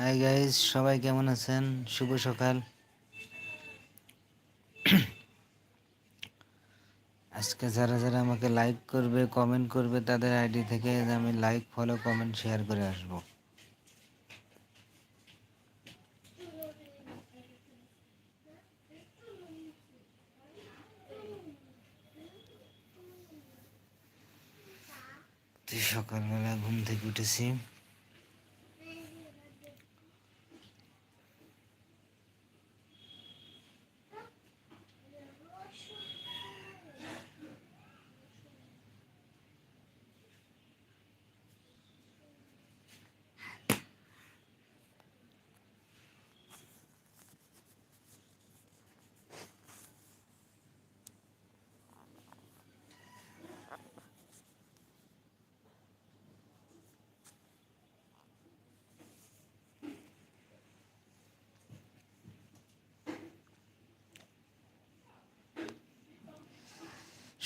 Hi guys সবাই কেমন আছেন? শুভ সকাল। আজকে যারা যারা আমাকে লাইক করবে কমেন্ট করবে, তাদের আইডি থেকে আমি লাইক ফলো কমেন্ট শেয়ার করে আসব। সকালবেলা ঘুম থেকে উঠেছি।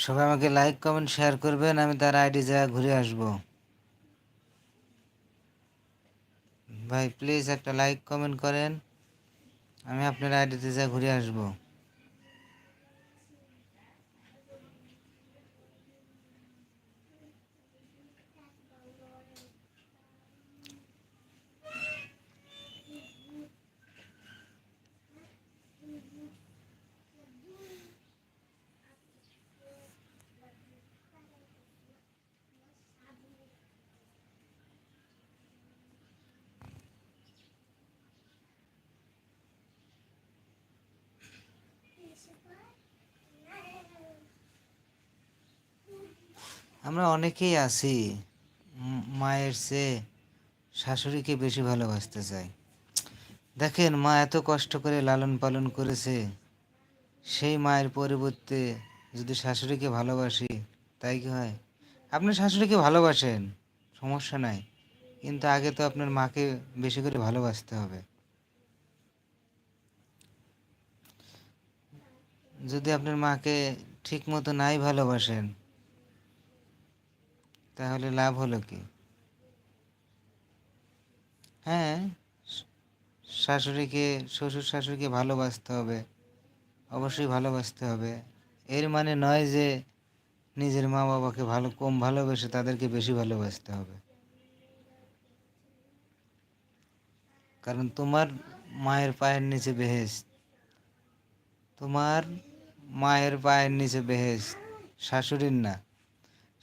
সবাই আমাকে লাইক কমেন্ট শেয়ার করবেন, আমি তার আইডি জায়গা ঘুরে আসব। ভাই প্লিজ একটা লাইক কমেন্ট করেন, আমি আপনার আইডিতে যা ঘুরে আসব। আমরা অনেকেই আছি মায়ের চেয়ে শাশুড়িকে বেশি ভালোবাসতে চাই। দেখেন, মা এত কষ্ট করে লালন পালন করেছে, সেই মায়ের পরিবর্তে যদি শাশুড়িকে ভালোবাসি, তাই কি হয়? আপনি শাশুড়িকে ভালোবাসেন, সমস্যা নাই, কিন্তু আগে তো আপনার মাকে বেশি করে ভালোবাসতে হবে। যদি আপনার মাকে ঠিক মতো নাই ভালোবাসেন তাহলে লাভ হলো কি? হ্যাঁ শাশুড়িকে, শ্বশুর শাশুড়িকে ভালোবাসতে হবে, অবশ্যই ভালোবাসতে হবে। এর মানে নয় যে নিজের মা বাবাকে ভালো, কম ভালোবেসে তাদেরকে বেশি ভালোবাসতে হবে। কারণ তোমার মায়ের পায়ের নিচে বেহেস তোমার মায়ের পায়ের নিচে বেহেস শাশুড়ির না।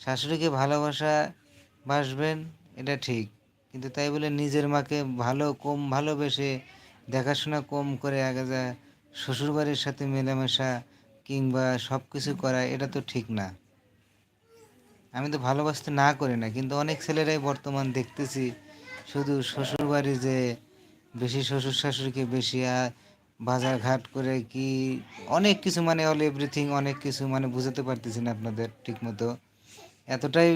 শাশুড়িকে ভালোবাসা বাসবেন, এটা ঠিক। কিন্তু তাই বলে নিজের মাকে ভালো, কম ভালোবেসে দেখাশোনা কম করে আগে যা শ্বশুরবাড়ির সাথে মেলামেশা কিংবা সব কিছু করা, এটা তো ঠিক না। আমি তো ভালোবাসতে না করি না, কিন্তু অনেক ছেলেরাই বর্তমান দেখতেছি শুধু শ্বশুরবাড়ি যে বেশি শ্বশুর শাশুড়িকে বেশি, আর বাজার ঘাট করে কি, অনেক কিছু মানে অল এভরিথিং অনেক কিছু মানে বুঝাতে পারতেছি না আপনাদের ঠিক মতো এতটাই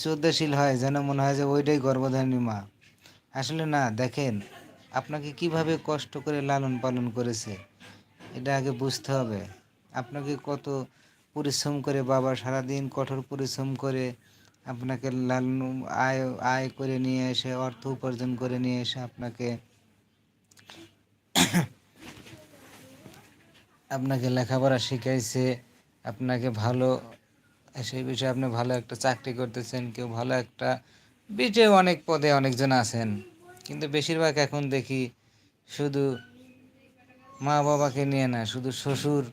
শ্রদ্ধাশীল হয় যেন মনে হয় যে ওইটাই গর্ভধারিণী মা। আসলে না, দেখেন, আপনাকে কীভাবে কষ্ট করে লালন পালন করেছে, এটা আগে বুঝতে হবে। আপনাকে কত পরিশ্রম করে বাবা সারাদিন কঠোর পরিশ্রম করে আপনাকে লালন আয় আয় করে নিয়ে এসে, অর্থ উপার্জন করে নিয়ে এসে আপনাকে আপনাকে লেখাপড়া শিখাইছে, আপনাকে ভালো সেই বিষয়ে আপনি ভালো একটা চাকরি করতেছেন, কেউ ভালো একটা বিটে অনেক পদে অনেকজন আছেন। কিন্তু বেশিরভাগ এখন দেখি শুধু মা বাবাকে নিয়ে না, শুধু শ্বশুর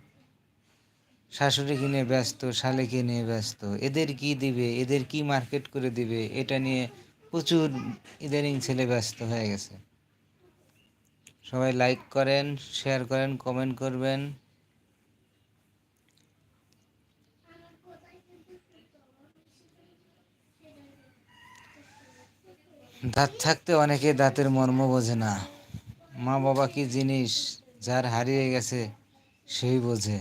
শাশুড়িকে নিয়ে ব্যস্ত, শালিকে নিয়ে ব্যস্ত। এদের কি দিবে, এদের কি মার্কেট করে দিবে, এটা নিয়ে প্রচুর ইদানিং ছেলে ব্যস্ত হয়ে গেছে। সবাই লাইক করেন শেয়ার করেন কমেন্ট করবেন। দাঁত থাকতে অনেকে দাঁতের মর্ম বোঝে না। মা বাবা কি জিনিস যার হারিয়ে গেছে সেই বোঝে।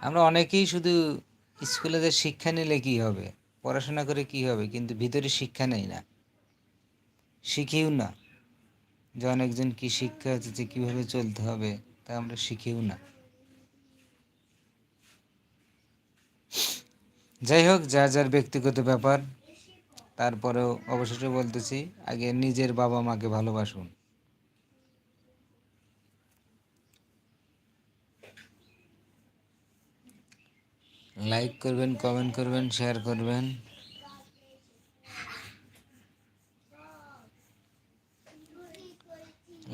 আমরা অনেকেই শুধু স্কুলে যে শিক্ষা নিলে কি হবে? পড়াশোনা করে কি হবে? কিন্তু ভিতরে শিক্ষা নেই না। শিখিও না। যে অনেকজন কি শিক্ষা আছে, যে কীভাবে চলতে হবে, তা আমরা শিখিও না। যাই হোক, যার যার ব্যক্তিগত ব্যাপার, তারপরেও অবশেষে বলতেছি, আগে নিজের বাবা মাকে ভালোবাসুন। লাইক করবেন কমেন্ট করবেন শেয়ার করবেন।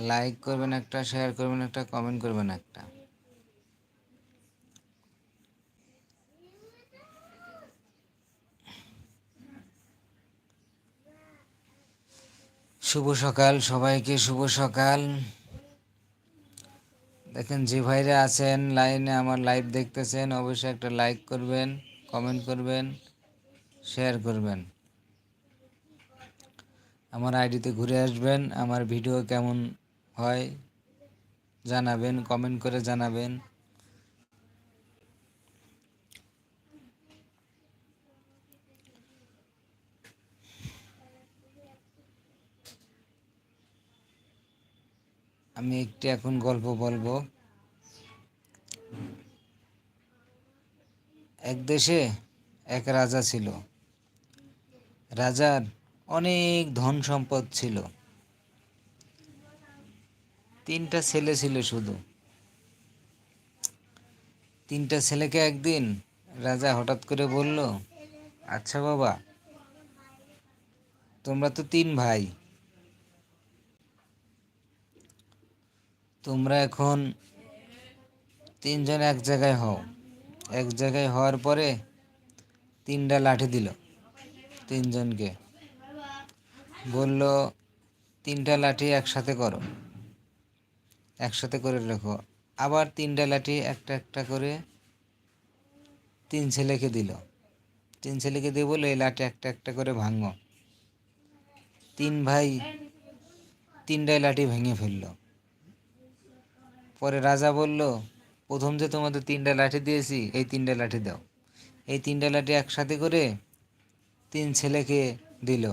লাইক করবেন একটা শেয়ার করবেন একটা কমেন্ট করবেন একটা। শুভ সকাল, সবাইকে শুভ সকাল। দেখেন যে ভাইরা আছেন, লাইনে আমার লাইভ দেখতেছেন, অবশ্যই একটা লাইক করবেন কমেন্ট করবেন শেয়ার করবেন। আমার আইডিতে ঘুরে আসবেন, আমার ভিডিও কেমন হয় জানাবেন কমেন্ট করে জানাবেন। আমি একটি এখন গল্প বলব। এক দেশে এক রাজা ছিল। রাজার অনেক ধন সম্পদ ছিল। তিনটা ছেলে ছিল শুধু। তিনটা ছেলেকে একদিন রাজা হঠাৎ করে বলল আচ্ছা বাবা, তোমরা তো তিন ভাই। তোমরা এখন তিনজন এক জায়গায় হও। এক জায়গায় হওয়ার পরে তিনটা লাঠি দিল তিনজনকে। বলল, তিনটা লাঠি একসাথে করো। একসাথে করে রেখো। আবার তিনটা লাঠি একটা একটা করে তিন ছেলেকে দিল। তিন ছেলেকে দিয়ে বলল, এই লাঠি একটা একটা করে ভাঙো। তিন ভাই তিনটাই লাঠি ভেঙে ফেলল। পরে রাজা বলল, প্রথম যে তোমাদের তিনটা লাঠি দিয়েছি, এই তিনটা লাঠি দাও। এই তিনটা লাঠি একসাথে করে তিন ছেলেকে দিল।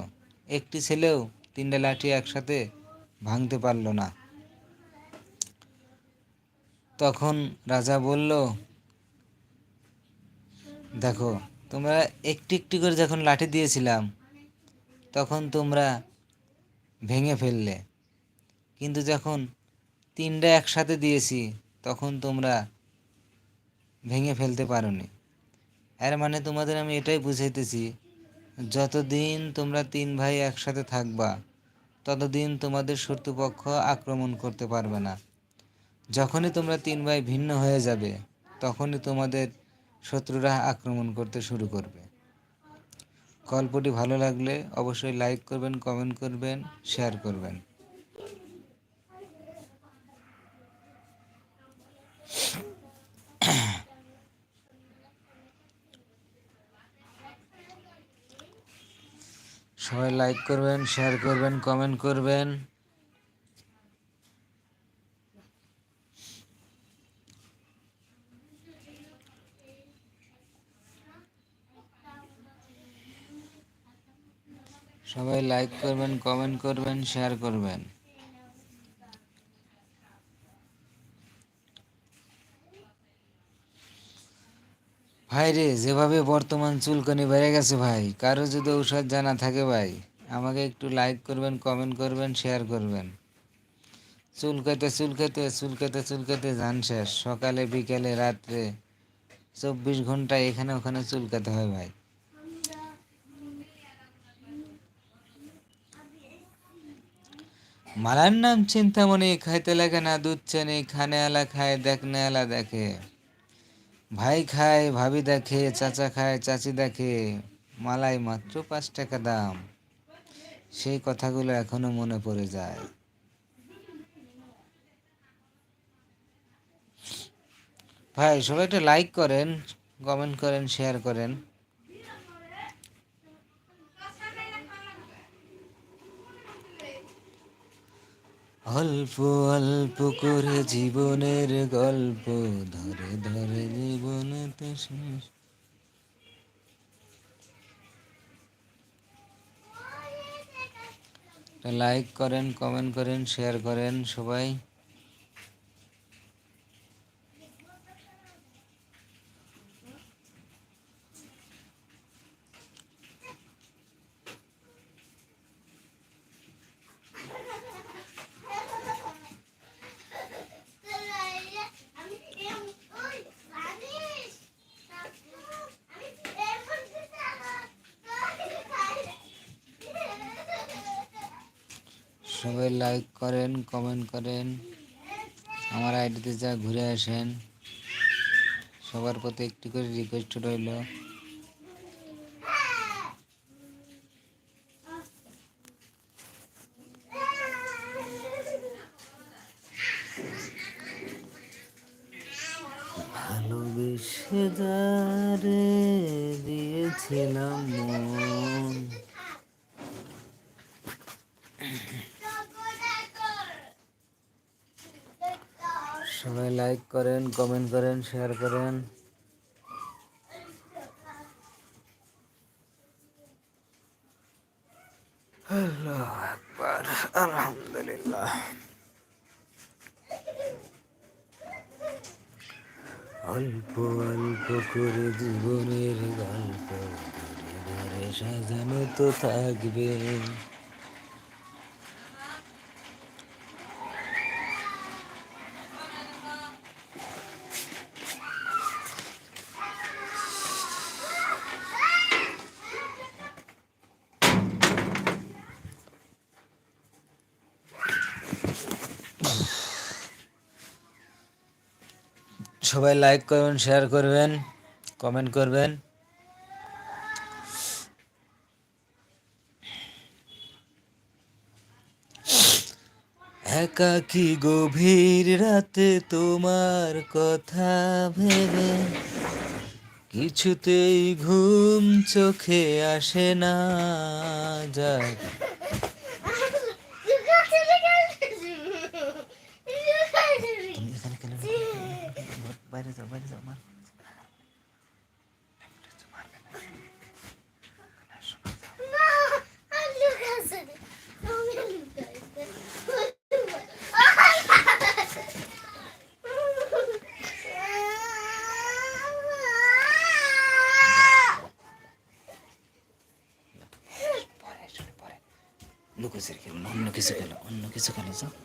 একটি ছেলেও তিনটা লাঠি একসাথে ভাঙতে পারল না। তখন রাজা বলল, দেখো, তোমরা একটি একটি করে যখন লাঠি দিয়েছিলাম, তখন তোমরা ভেঙে ফেললে। কিন্তু যখন তিনটা একসাথে দিয়েছি, তখন তোমরা ভেঙে ফেলতে পারোনি। এর মানে তোমাদের আমি এটাই বুঝাইতেছি, যতদিন তোমরা তিন ভাই একসাথে থাকবা, ততদিন তোমাদের শত্রুপক্ষ আক্রমণ করতে পারবে না। যখনই তোমরা তিন ভাই ভিন্ন হয়ে যাবে, তখনই তোমাদের শত্রুরা আক্রমণ করতে শুরু করবে। গল্পটি ভালো লাগলে অবশ্যই লাইক করবেন, কমেন্ট করবেন, শেয়ার করবেন। সবাই লাইক করবেন শেয়ার করবেন কমেন্ট করবেন। সবাই লাইক করবেন কমেন্ট করবেন শেয়ার করবেন। ভাই রে, যেভাবে বর্তমান চুলকানি বেড়ে গেছে ভাই, কারও যদি ঔষধ জানা থাকে ভাই, আমাকে একটু লাইক করবেন কমেন্ট করবেন শেয়ার করবেন। চুলকাতে চুলকাতে চুলকাতে চুলকাতে ধান শেষ। সকালে, বিকেলে, রাত্রে চব্বিশ ঘণ্টা এখানে ওখানে চুলকাতে হয় ভাই। মালার নাম চিন্তামণি, খাইতে লাগে না দুধ চেনি, খানে আলা খায়, দেখনে আলা দেখে। ভাই খায়, ভাবি দেখে, চাচা খায়, চাচি দেখে। মালাই মাত্র পাঁচ টাকা দাম। সেই কথাগুলো এখনও মনে পড়ে যায়। ভাই, সবাই একটু লাইক করেন কমেন্ট করেন শেয়ার করেন। অল্প অল্প করে জীবনের গল্প ধরে ধরে জীবন লাইক করেন কমেন্ট করেন শেয়ার করেন সবাই। কমেন্ট করেন। আমার আইডিতে যা ঘুরে আসেন, সবার প্রতি একটি করে রিকোয়েস্ট রইল। ভালোবেসে দিয়েছিলাম মন সবাই লাইক করেন কমেন্ট করেন শেয়ার করেন। আলহামদুলিল্লাহ। অল্প অল্প করে জীবনের গল্প সাজানো তো থাকবে। সবাই লাইক করবেন শেয়ার করবেন কমেন্ট করবেন। একাকি গভীর রাতে তোমার কথা ভেবে? কিছুতেই ঘুম চোখে আসে না যায়। puedes tomar, puedes tomar. Look at it, look at it, look at it.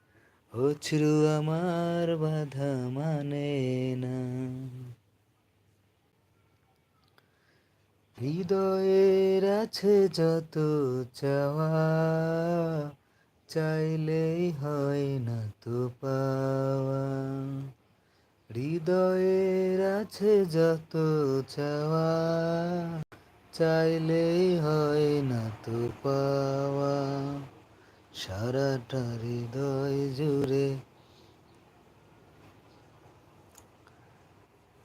অশ্রু আমার বাধা মানে না। হৃদয়ের আছে যত চাওয়া, চাইলেই হয় না তো পাওয়া। হৃদয়ের আছে যত চাওয়া, চাইলেই হয় না তো পাওয়া। সারাটা হৃদয় জুড়ে।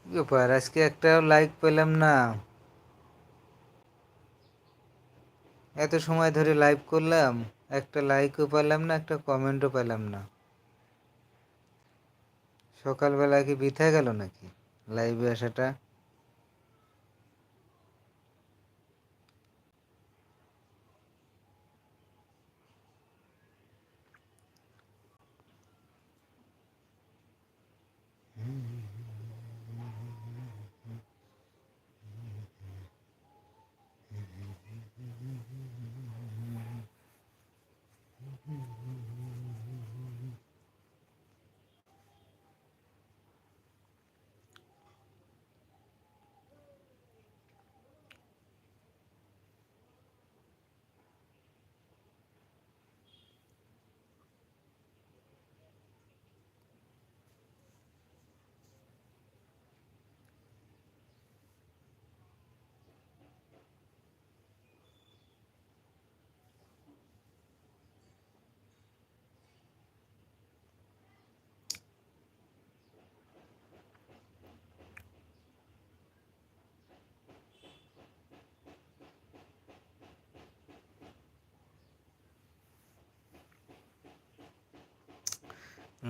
ব্যাপার, আজকে একটাও লাইক পেলাম না। এত সময় ধরে লাইভ করলাম, একটা লাইকও পেলাম না, একটা কমেন্টও পেলাম না। সকালবেলা কি বৃথা গেল নাকি? লাইভে আসাটা?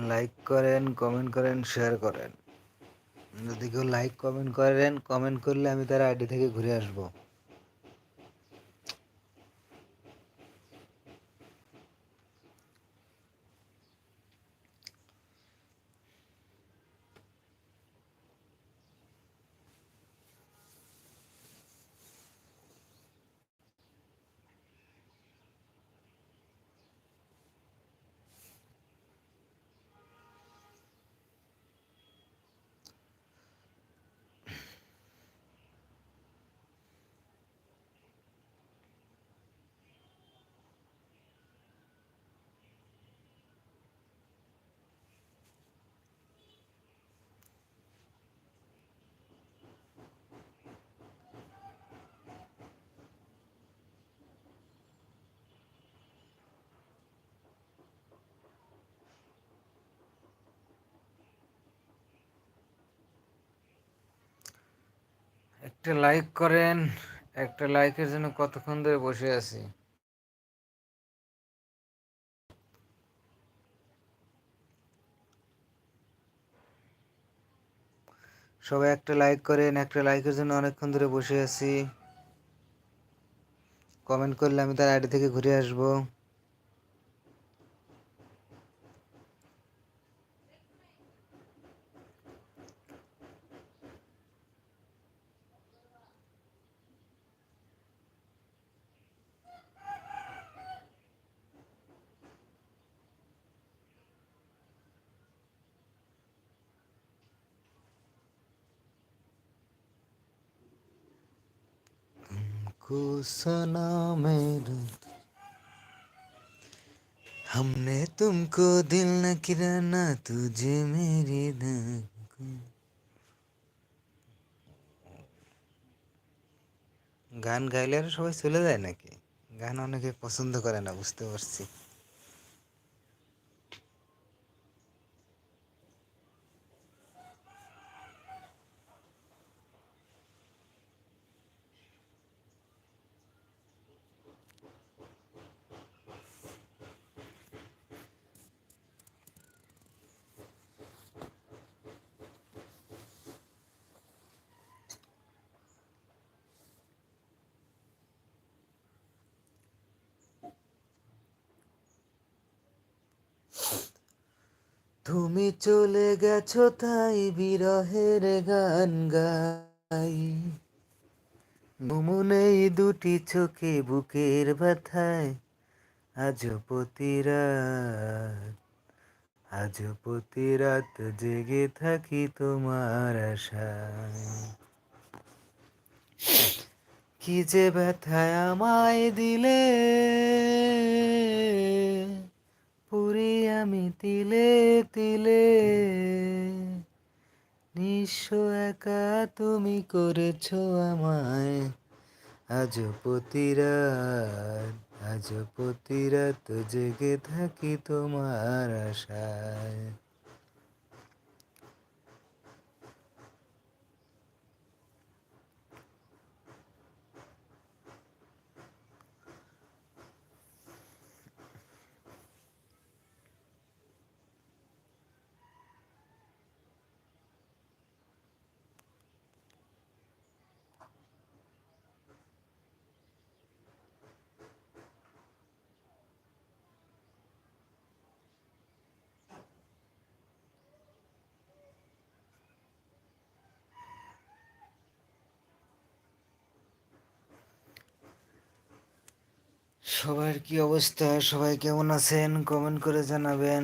লাইক করেন কমেন্ট করেন শেয়ার করেন। যদি কেউ লাইক কমেন্ট করেন কমেন্ট করলে আমি তার আইডি থেকে ঘুরে আসব। একটা লাইক করেন, একটা লাইকের জন্য কতক্ষণ ধরে বসে আছি? সবাই একটা লাইক করেন, একটা লাইকের জন্য অনেকক্ষণ ধরে বসে আছি। কমেন্ট করলে আমি তার আইডি থেকে ঘুরে আসব। को सना मेरा हमने तुमको दिल न किराना तुझे मेरी গান গাইলে আর সবাই চলে যায় নাকি গান অনেকে পছন্দ করে না বুঝতে পারছি তুমি চলে গেছো তাই বিরহের গান গাই। মনেই দুটি চোখে বুকের ব্যথায়, আজ প্রতিরাত আজ প্রতিরাত জেগে থাকি তোমার আশায়। কি যে ব্যথায় আমায় দিলে পুরি আমি তিলে তিলে। নিঃস্ব একা তুমি করেছ আমায়। আজ প্রতিরাত আজ প্রতিরাত জেগে থাকি তোমার আশায়। সবার কি অবস্থা? সবাই কেমন আছেন? কমেন্ট করে জানাবেন।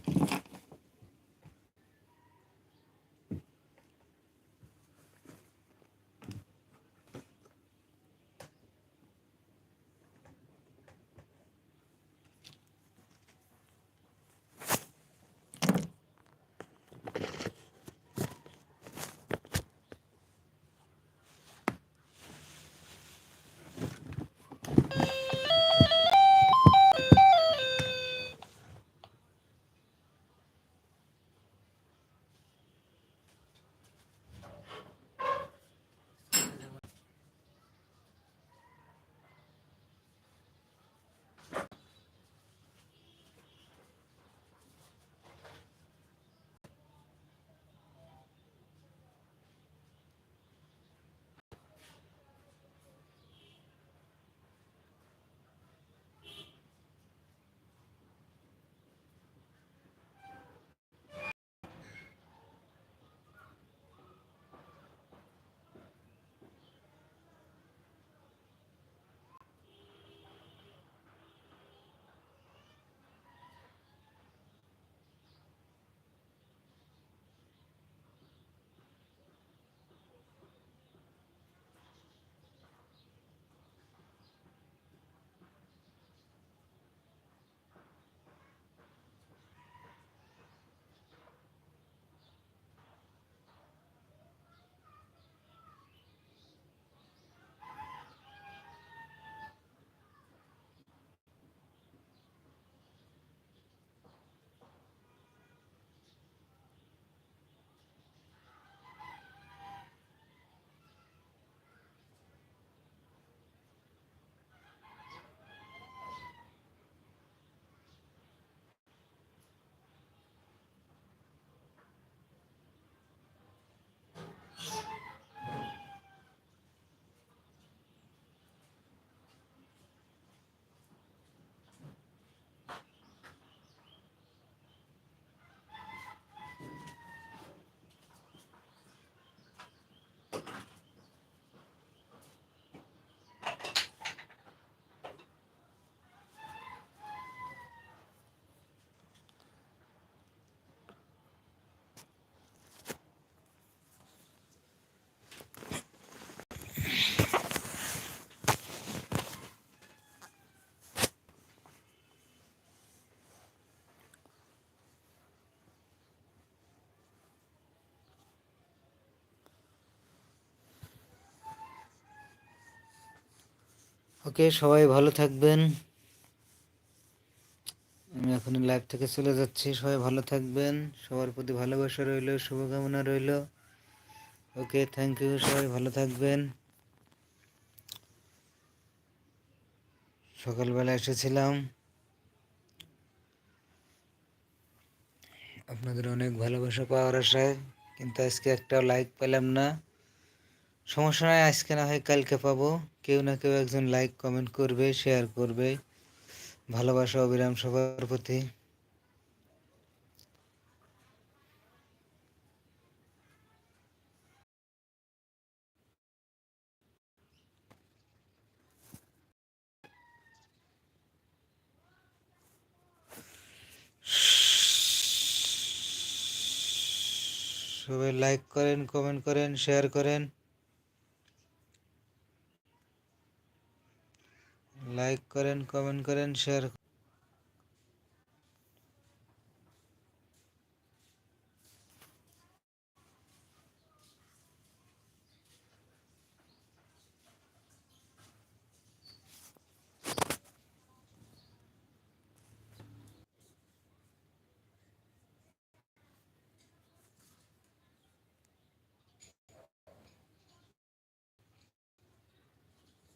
ওকে, সবাই ভালো থাকবেন। আমি এখন লাইভ থেকে চলে যাচ্ছি, সবাই ভালো থাকবেন। সবার প্রতি ভালোবাসা রইল, শুভকামনা রইল। ওকে থ্যাংক ইউ সবাই ভালো থাকবেন। সকালবেলা এসেছিলাম। আপনাদের অনেক ভালোবাসা পাওয়ার আশায়, কিন্তু আজকে একটা লাইক পেলাম না। সমস্যা নয় আজকে না হয় কালকে পাবো। কেউ না কেউ একজন লাইক কমেন্ট করবে শেয়ার করবে। ভালোবাসা, অবিরাম সবার প্রতি। সবাই লাইক করেন কমেন্ট করেন শেয়ার করেন। লাইক করেন কমেন্ট করেন শেয়ার